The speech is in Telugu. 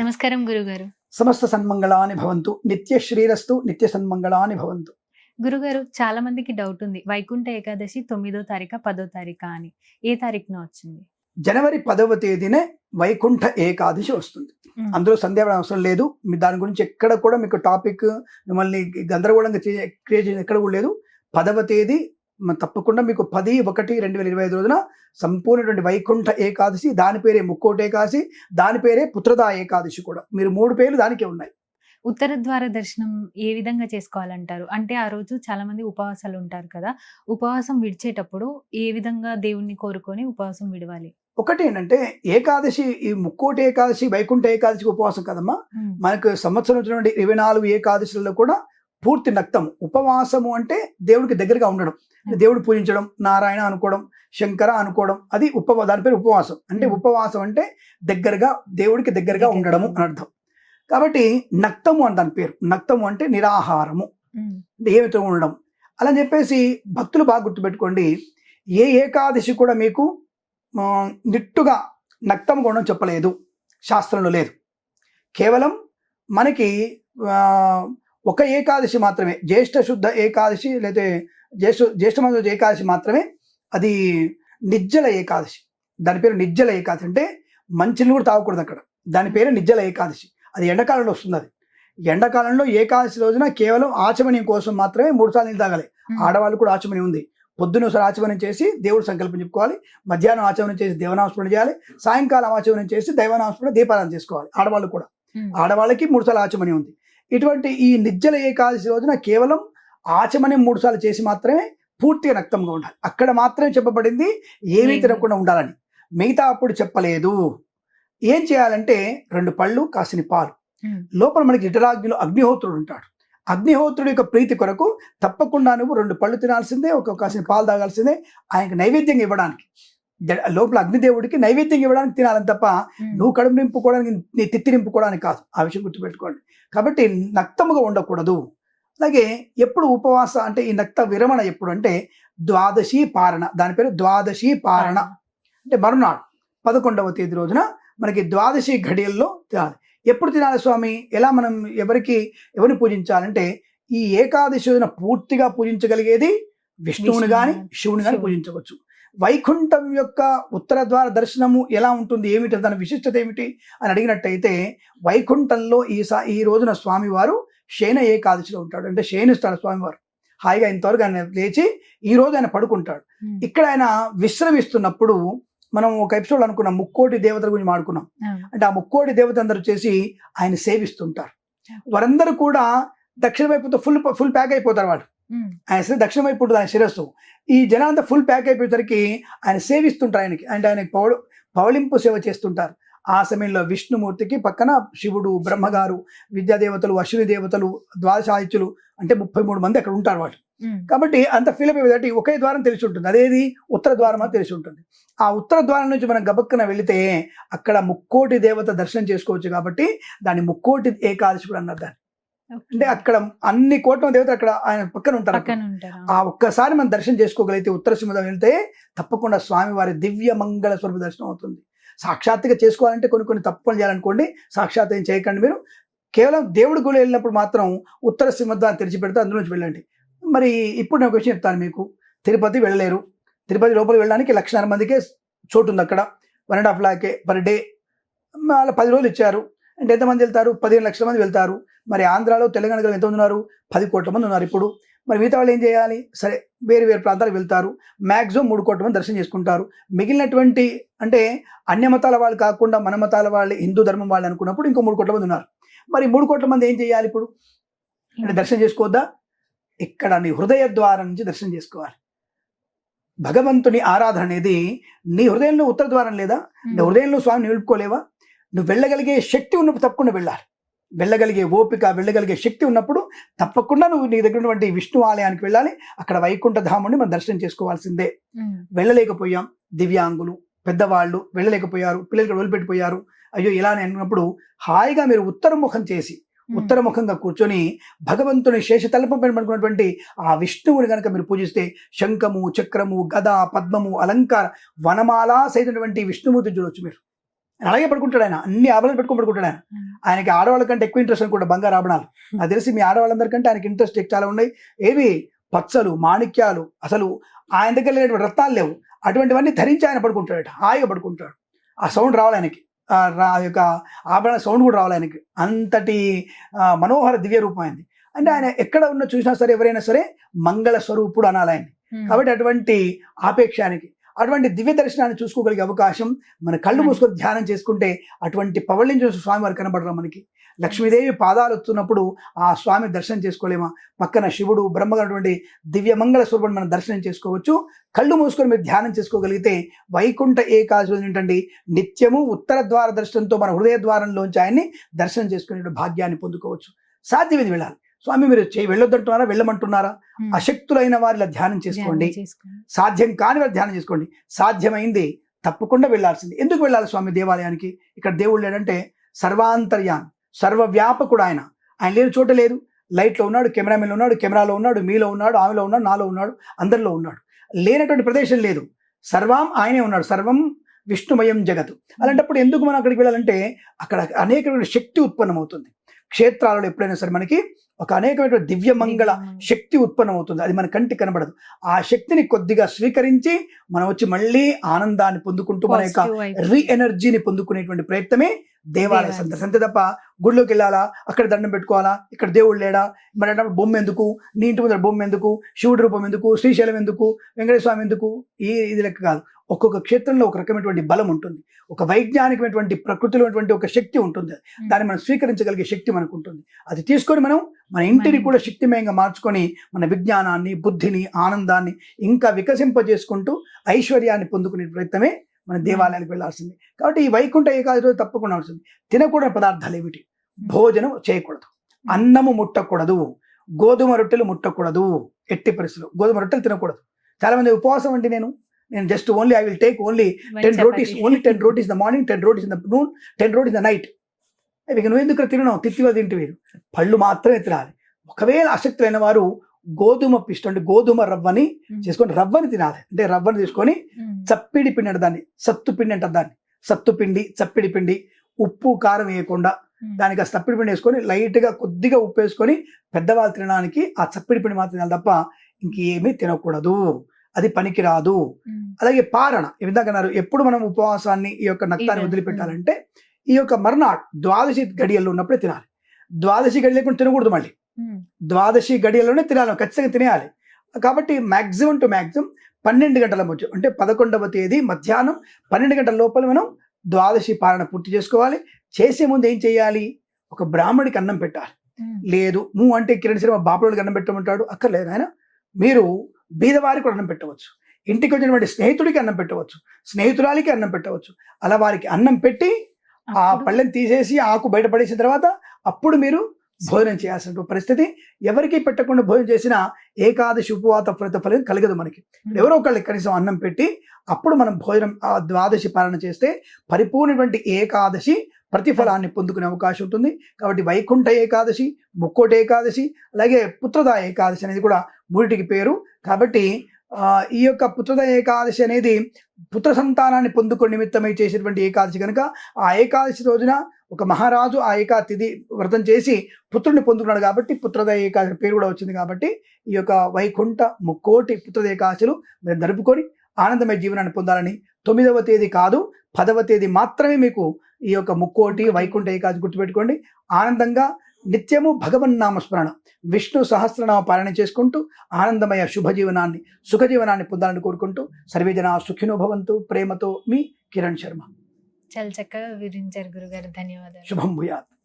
నమస్కారం గురుగారు. సమస్త సన్మంగళాని భవంతు. నిత్య శ్రీరస్తు నిత్య సన్మంగళాని భవంతు. గురుగారు చాలా మందికి డౌట్ ఉంది. వైకుంఠ ఏకాదశి తొమ్మిదో తారీఖా పదో తారీఖా అని. ఏ తారీఖున వచ్చింది? జనవరి పదవ తేదీనే వైకుంఠ ఏకాదశి వస్తుంది. అందులో సందేహం అవసరం లేదు. మీ దాని గురించి ఎక్కడ కూడా మీకు టాపిక్ మిమ్మల్ని గందరగోళంగా క్రియేట్ ఎక్కడ కూడా లేదు. పదవ తేదీ తప్పకుండా మీకు పది ఒకటి రెండు వేల ఇరవై ఐదు రోజున సంపూర్ణటువంటి వైకుంఠ ఏకాదశి దాని పేరే ముక్కోటి ఏకాదశి దాని పేరే పుత్రదా ఏకాదశి కూడా. మీరు మూడు పేర్లు దానికే ఉన్నాయి. ఉత్తర ద్వార దర్శనం ఏ విధంగా చేసుకోవాలంటారు? అంటే ఆ రోజు చాలా మంది ఉపవాసాలు ఉంటారు కదా ఉపవాసం విడిచేటప్పుడు ఏ విధంగా దేవుణ్ణి కోరుకొని ఉపవాసం విడవాలి? ఒకటి ఏంటంటే ఏకాదశి ఈ ముక్కోటి ఏకాదశి వైకుంఠ ఏకాదశి ఉపవాసం కదమ్మా. మ్మ్. మనకు సంవత్సరం వచ్చినటువంటి ఇరవై నాలుగు ఏకాదశులలో కూడా పూర్తి నక్తం ఉపవాసము అంటే దేవుడికి దగ్గరగా ఉండడం. దేవుడు పూజించడం నారాయణ అనుకోవడం శంకర అనుకోవడం అది ఉపవా దాని పేరు ఉపవాసం. అంటే. ఉపవాసం అంటే దగ్గరగా దేవుడికి దగ్గరగా ఉండడము అని అర్థం. కాబట్టి నక్తము అని దాని పేరు. నక్తము అంటే నిరాహారము. ఏమితో ఉండడం. అలా చెప్పేసి భక్తులు బాగా గుర్తుపెట్టుకోండి. ఏ ఏకాదశి కూడా మీకు నిట్టుగా నక్తం ఉండడం చెప్పలేదు. శాస్త్రంలో లేదు. కేవలం మనకి ఒక ఏకాదశి మాత్రమే జ్యేష్ఠ శుద్ధ ఏకాదశి లేదా జ్యేష్ఠ జ్యేష్ఠ ఏకాదశి మాత్రమే అది నిజ్జల ఏకాదశి. దాని పేరు నిజ్జల ఏకాదశి అంటే మంచిని కూడా తాగకూడదు అక్కడ. దాని పేరు నిజ్జల ఏకాదశి. అది ఎండాకాలంలో వస్తుంది అది. ఎండాకాలంలో ఏకాదశి రోజున కేవలం ఆచమనీయం కోసం మాత్రమే మూడు సార్లు నీళ్ళు తాగాలి. ఆడవాళ్ళు కూడా ఆచమని ఉంది. పొద్దున ఒకసారి ఆచమనం చేసి దేవుడు సంకల్పం చెప్పుకోవాలి. మధ్యాహ్నం ఆచమనం చేసి దేవనామస్మరణ చేయాలి. సాయంకాలం ఆచమనం చేసి దైవనామస్మరణ దీపారాధన చేసుకోవాలి ఆడవాళ్ళు కూడా. ఆడవాళ్ళకి మూడు సార్లు ఆచమని ఉంది. ఇటువంటి ఈ నిర్జల ఏకాదశి రోజున కేవలం ఆచమని మూడు సార్లు చేసి మాత్రమే పూర్తిగా రక్తంగా ఉండాలి. అక్కడ మాత్రమే చెప్పబడింది ఏమీ. తినకుండా ఉండాలని. మిగతా అప్పుడు చెప్పలేదు. ఏం చేయాలంటే రెండు పళ్ళు కాసిని పాలు. లోపల మనకి జఠరాగ్నిలో అగ్నిహోత్రుడు ఉంటాడు. అగ్నిహోత్రుడి యొక్క ప్రీతి కొరకు తప్పకుండా నువ్వు రెండు పళ్ళు తినాల్సిందే ఒక కాసిన పాలు తాగాల్సిందే ఆయనకి నైవేద్యం ఇవ్వడానికి. లోపల అగ్నిదేవుడికి నైవేద్యం ఇవ్వడానికి తినాలని తప్ప. నువ్వు కడుపు నింపుకోవడానికి నీ తిత్తి నింపుకోవడానికి కాదు. ఆ విషయం గుర్తుపెట్టుకోండి. కాబట్టి నక్తముగా ఉండకూడదు. అలాగే ఎప్పుడు ఉపవాస అంటే ఈ నక్త విరమణ ఎప్పుడు అంటే ద్వాదశి పారణ. దాని పేరు ద్వాదశి పారణ. అంటే మరునాడు పదకొండవ తేదీ రోజున మనకి ద్వాదశి ఘడియల్లో తినాలి. ఎప్పుడు తినాలి స్వామి? ఎలా మనం ఎవరికి ఎవరిని పూజించాలంటే ఈ ఏకాదశి రోజున పూర్తిగా పూజించగలిగేది విష్ణువుని విష్ణువు, కానీ శివుని కానీ. పూజించవచ్చు. వైకుంఠం యొక్క ఉత్తర ద్వార దర్శనము ఎలా ఉంటుంది? ఏమిటి? దాని విశిష్టత ఏమిటి? అని అడిగినట్టయితే వైకుంఠంలో ఈ సా ఈ రోజున స్వామివారు శయన ఏకాదశిలో ఉంటాడు. అంటే శయనిస్తాడు స్వామివారు. హాయిగా ఇంతవరకు ఆయన లేచి ఈ రోజు ఆయన పడుకుంటాడు. ఇక్కడ ఆయన విశ్రమిస్తున్నప్పుడు మనం ఒక ఎపిసోడ్ అనుకున్నాం ముక్కోటి దేవతల గురించి మాడుకున్నాం. అంటే ఆ ముక్కోటి దేవత అందరూ చేసి ఆయన సేవిస్తుంటారు. వారందరూ కూడా దక్షిణ వైపుతో ఫుల్ ఫుల్ ప్యాక్ అయిపోతారు వాళ్ళు. మ్మ్. ఆయన శిర దక్షిణ వైపు ఉంటుంది ఆయన శిరస్సు. ఈ జనాంతా ఫుల్ ప్యాక్ అయిపోయేసరికి ఆయన సేవిస్తుంటారు ఆయనకి. అంటే ఆయనకి పౌడు పౌళింపు సేవ చేస్తుంటారు. ఆ సమయంలో విష్ణుమూర్తికి పక్కన శివుడు బ్రహ్మగారు విద్యాదేవతలు అశ్విని దేవతలు ద్వాదశాదిత్యులు అంటే ముప్పై మూడు మంది అక్కడ ఉంటారు వాళ్ళు. కాబట్టి అంత ఫీల్ అయిపోయేది. ఒకే ద్వారం తెలిసి ఉంటుంది. అదేది? ఉత్తర ద్వారం అని తెలిసి ఉంటుంది. ఆ ఉత్తర ద్వారం నుంచి మనం గబక్కన వెళితే అక్కడ ముక్కోటి దేవత దర్శనం చేసుకోవచ్చు కాబట్టి దాన్ని ముక్కోటి ఏకాదశి కూడా అన్నారు దాన్ని. అంటే అక్కడ అన్ని కోట్ల దేవతలు అక్కడ ఆయన పక్కన ఉంటారు అక్కడ. పక్కన ఉంటారా ఆ ఒక్కసారి మనం దర్శనం చేసుకోగలిగితే ఉత్తర సింహం వెళ్తే తప్పకుండా స్వామివారి దివ్య మంగళ స్వరూప దర్శనం అవుతుంది. సాక్షాత్తుగా చేసుకోవాలంటే కొన్ని కొన్ని తప్పులు చేయాలనుకోండి సాక్షాత్ ఏం చేయకండి మీరు. కేవలం దేవుడి గుడి వెళ్ళినప్పుడు మాత్రం ఉత్తర సింహద్వారం తెరిచి పెడితే అందులో నుంచి వెళ్ళండి. మరి ఇప్పుడు నేను ఒక విషయం చెప్తాను మీకు. తిరుపతి వెళ్ళలేరు. తిరుపతి లోపల వెళ్ళడానికి లక్షన్నర మందికే చోటు ఉంది అక్కడ. వన్ అండ్ హాఫ్ లాకే పర్ డే. అలా పది రోజులు ఇచ్చారు. అంటే ఎంతమంది వెళ్తారు? పదిహేను లక్షల మంది వెళ్తారు. మరి ఆంధ్రాలో తెలంగాణలో ఎంతమంది ఉన్నారు? పది కోట్ల మంది ఉన్నారు ఇప్పుడు. మరి మిగతా వాళ్ళు ఏం చేయాలి? సరే వేరు వేరు ప్రాంతాలకు వెళ్తారు. మ్యాక్సిమం మూడు కోట్ల మంది దర్శనం చేసుకుంటారు. మిగిలినటువంటి అంటే అన్య మతాల వాళ్ళు కాకుండా మన మతాల వాళ్ళు హిందూ ధర్మం వాళ్ళు అనుకున్నప్పుడు ఇంకో మూడు కోట్ల మంది ఉన్నారు. మరి మూడు కోట్ల మంది ఏం చేయాలి ఇప్పుడు? అంటే దర్శనం చేసుకోవద్దా? ఇక్కడ నీ హృదయ ద్వారం నుంచి దర్శనం చేసుకోవాలి. భగవంతుని ఆరాధన అనేది నీ హృదయంలో ఉత్తర ద్వారం లేదా? నీ. హృదయంలో స్వామిని నిలుపుకోలేవా? నువ్వు వెళ్ళగలిగే శక్తి ఉన్నప్పుడు తప్పకుండా వెళ్ళాలి. వెళ్ళగలిగే ఓపిక వెళ్ళగలిగే శక్తి ఉన్నప్పుడు తప్పకుండా నువ్వు నీ దగ్గర ఉన్నటువంటి విష్ణు ఆలయానికి వెళ్ళాలి. అక్కడ వైకుంఠ ధాముని మనం దర్శనం చేసుకోవాల్సిందే. వెళ్ళలేకపోయాం. దివ్యాంగులు పెద్దవాళ్ళు వెళ్ళలేకపోయారు. పిల్లలకి వదిలిపెట్టిపోయారు. అయ్యో ఇలా అని అనుకున్నప్పుడు హాయిగా మీరు ఉత్తరముఖం చేసి. ఉత్తరముఖంగా కూర్చొని భగవంతుని శేషతల్పం పైన పడుకున్నటువంటి ఆ విష్ణువుని కనుక మీరు పూజిస్తే శంఖము చక్రము గద పద్మము అలంకార వనమాల సైతటువంటి విష్ణుమూర్తి చూడొచ్చు మీరు. అలాగే పడుకుంటాడు ఆయన. అన్ని ఆభరణాలు పెట్టుకొని పడుకుంటాడు ఆయన. మ్మ్. ఆయనకి ఆడవాళ్ళ కంటే ఎక్కువ ఇంట్రెస్ట్ అనుకుంటా బంగారు ఆభరణాలు. నాకు తెలిసి మీ ఆడవాళ్ళందరికంటే ఆయనకి ఇంట్రెస్ట్ చాలా ఉన్నాయి. ఏవి? పచ్చలు మాణిక్యాలు. అసలు ఆయన దగ్గర లేనటువంటి రత్నాలు లేవు. అటువంటివన్నీ ధరించి ఆయన పడుకుంటాడు హాయిగా పడుకుంటాడు. ఆ సౌండ్ రావాలి ఆయనకి. ఆ యొక్క ఆభరణ సౌండ్ కూడా రావాలి ఆయనకి. అంతటి మనోహర దివ్య రూపం అయింది అంటే ఆయన ఎక్కడ ఉన్న చూసినా సరే ఎవరైనా సరే మంగళ స్వరూపుడు అనాలి ఆయన ఉమ్. కాబట్టి అటువంటి ఆపేక్షానికి అటువంటి దివ్య దర్శనాన్ని చూసుకోగలిగే అవకాశం మన కళ్ళు మూసుకొని ధ్యానం చేసుకుంటే అటువంటి పవళించిన స్వామి వారు కనబడరు మనకి. లక్ష్మీదేవి పాదాలు వస్తున్నప్పుడు ఆ స్వామి దర్శనం చేసుకోలేమా? పక్కన శివుడు బ్రహ్మగారు దివ్య మంగళ స్వరూపం మనం దర్శనం చేసుకోవచ్చు. కళ్ళు మూసుకొని మీరు ధ్యానం చేసుకోగలిగితే వైకుంఠ ఏకాదశి ఏంటండి? నిత్యము ఉత్తర ద్వార దర్శనంతో మన హృదయ ద్వారంలోంచి ఆయన్ని దర్శనం చేసుకునే భాగ్యాన్ని పొందుకోవచ్చు. సాధ్యమేది వెళ్ళాలి. స్వామి మీరు వెళ్ళొద్దంటున్నారా వెళ్ళమంటున్నారా. అశక్తులైన వారిలా ధ్యానం చేసుకోండి. సాధ్యం కాని వారు ధ్యానం చేసుకోండి. సాధ్యమైంది తప్పకుండా వెళ్ళాల్సింది. ఎందుకు వెళ్ళాలి స్వామి దేవాలయానికి? ఇక్కడ దేవుడు లేడంటే సర్వాంతర్యాన్ సర్వవ్యాపకుడు ఆయన. ఆయన లేని చోట లేదు లైట్లో ఉన్నాడు కెమెరామెన్లో ఉన్నాడు కెమెరాలో ఉన్నాడు మీలో ఉన్నాడు ఆమెలో ఉన్నాడు నాలో ఉన్నాడు అందరిలో ఉన్నాడు. లేనటువంటి ప్రదేశం లేదు. సర్వం ఆయనే ఉన్నాడు. సర్వం విష్ణుమయం జగత్. అలాంటప్పుడు ఎందుకు మనం అక్కడికి వెళ్ళాలంటే అక్కడ అనేకమైన శక్తి ఉత్పన్నమవుతుంది. క్షేత్రాలలో ఎప్పుడైనా సరే మనకి ఒక అనేకమైన దివ్య మంగళ శక్తి ఉత్పన్నం అవుతుంది అది మన కంటికి కనబడదు. ఆ శక్తిని కొద్దిగా స్వీకరించి మనం వచ్చి మళ్ళీ ఆనందాన్ని పొందుకుంటూ మన యొక్క. రీ ఎనర్జీని పొందుకునేటువంటి ప్రయత్నమే దేవాలయ సందర్శన అంతే తప్ప గుడిలోకి వెళ్ళాలా? అక్కడ దండం పెట్టుకోవాలా? ఇక్కడ దేవుడు లేడా? మరి అన్నప్పుడు బొమ్మ ఎందుకు? నీ ఇంటి ముందర బొమ్మ ఎందుకు? శివుడి రూపం ఎందుకు? శ్రీశైలం ఎందుకు? వెంకటేశ్వర స్వామి ఎందుకు? ఈ ఇది లెక్క కాదు. ఒక్కొక్క క్షేత్రంలో ఒక రకమైనటువంటి బలం ఉంటుంది. ఒక వైజ్ఞానికమైనటువంటి ప్రకృతిలో ఉన్నటువంటి ఒక శక్తి ఉంటుంది. దాన్ని మనం స్వీకరించగలిగే శక్తి మనకు ఉంటుంది. అది తీసుకొని మనం మన ఇంటిని కూడా శక్తిమయంగా మార్చుకొని మన విజ్ఞానాన్ని బుద్ధిని ఆనందాన్ని ఇంకా వికసింపజేసుకుంటూ ఐశ్వర్యాన్ని పొందుకునే ప్రయత్నమే మన దేవాలయానికి వెళ్ళాల్సింది కాబట్టి ఈ వైకుంఠ ఏకాదశి రోజు తప్పకుండా ఉంటుంది తినకూడని పదార్థాలు ఏమిటి? భోజనం చేయకూడదు. అన్నము ముట్టకూడదు. గోధుమ రొట్టెలు ముట్టకూడదు. ఎట్టి పరిస్థితులు గోధుమ రొట్టెలు తినకూడదు. చాలా మంది ఉపవాసం అండి నేను. నేను just only I will take only ten. Rotis only ten rotis the morning ten rotis in the noon ten rotis the night ఇక నువ్వు ఎందుకు తినడం తిత్తిగా తింటివి? పళ్ళు మాత్రమే తినాలి. ఒకవేళ ఆసక్తులైన వారు గోధుమ పిష్ట అంటే గోధుమ రవ్వని. చేసుకొని రవ్వని తినాలి అంటే రవ్వని తీసుకొని. చప్పిడి పిండి అంటారు దాన్ని సత్తు పిండి అంటారు దాన్ని సత్తు పిండి చప్పిడి పిండి ఉప్పు కారం వేయకుండా. దానికి ఆ చప్పిడి పిండి వేసుకొని లైట్గా కొద్దిగా ఉప్పు వేసుకొని పెద్దవాళ్ళు తినడానికి ఆ చప్పిడి పిండి మాత్రం తినాలి తప్ప ఇంకేమీ తినకూడదు అది పనికిరాదు. అలాగే పారణ ఈ విధంగా అన్నారు ఎప్పుడు మనం ఉపవాసాన్ని ఈ యొక్క నక్తాన్ని వదిలిపెట్టాలంటే ఈ యొక్క మర్నాడ్ ద్వాదశి గడియల్లో ఉన్నప్పుడే తినాలి ద్వాదశి గడి లేకుండా తినకూడదు మళ్ళీ. ద్వాదశి గడియల్లోనే తినాలి ఖచ్చితంగా తినేయాలి. కాబట్టి మ్యాక్సిమం టు మ్యాక్సిమం పన్నెండు గంటల మధ్య అంటే పదకొండవ తేదీ మధ్యాహ్నం పన్నెండు గంటల లోపల మనం ద్వాదశి పాలన పూర్తి చేసుకోవాలి. చేసే ముందు ఏం చేయాలి? ఒక బ్రాహ్మడికి అన్నం పెట్టాలి. లేదు నువ్వు అంటే కిరణ్ శర్మ బాపులకు అన్నం పెట్టమంటాడు? అక్కర్లేదు ఆయన మీరు బీదవారికి కూడా అన్నం పెట్టవచ్చు. ఇంటికి వచ్చినటువంటి స్నేహితుడికి అన్నం పెట్టవచ్చు. స్నేహితురాలికి అన్నం పెట్టవచ్చు. అలా వారికి అన్నం పెట్టి ఆ పళ్ళెని తీసేసి ఆకు బయట పడేసిన తర్వాత అప్పుడు మీరు భోజనం చేయాల్సిన పరిస్థితి ఎవరికి పెట్టకుండా భోజనం చేసినా ఏకాదశి ఉపవాత ఫలిత ఫలం కలగదు మనకి. ఎవరో ఒకళ్ళకి కనీసం అన్నం పెట్టి అప్పుడు మనం భోజనం ఆ ద్వాదశి పాలన చేస్తే పరిపూర్ణటువంటి ఏకాదశి ప్రతిఫలాన్ని పొందుకునే అవకాశం ఉంటుంది. కాబట్టి వైకుంఠ ఏకాదశి ముక్కోటి ఏకాదశి అలాగే పుత్రద ఏకాదశి అనేది కూడా మూడిటికి పేరు. కాబట్టి ఈ యొక్క పుత్రద ఏకాదశి అనేది పుత్ర సంతానాన్ని పొందుకునే నిమిత్తమై చేసేటువంటి ఏకాదశి కనుక ఆ ఏకాదశి రోజున ఒక మహారాజు ఆ ఏకా తిథి వ్రతం చేసి పుత్రుడిని పొందుకున్నాడు కాబట్టి పుత్రద ఏకాదశి పేరు కూడా వచ్చింది కాబట్టి ఈ యొక్క వైకుంఠ ముక్కోటి పుత్రద ఏకాదశులు మీరు జరుపుకొని ఆనందమయ జీవనాన్ని పొందాలని తొమ్మిదవ తేదీ కాదు పదవ తేదీ మాత్రమే మీకు ఈ యొక్క ముక్కోటి వైకుంఠ ఏకాదశి గుర్తుపెట్టుకోండి. ఆనందంగా నిత్యము భగవన్నామస్మరణ విష్ణు సహస్రనామ పాలన చేసుకుంటూ ఆనందమయ శుభ జీవనాన్ని సుఖ జీవనాన్ని పొందాలని కోరుకుంటూ సర్వేజన సుఖినో భవంతు. ప్రేమతో మీ కిరణ్ శర్మ. చాలా చక్కగా వివరించారు గురుగారు. ధన్యవాదాలు. శుభం భూయాత్.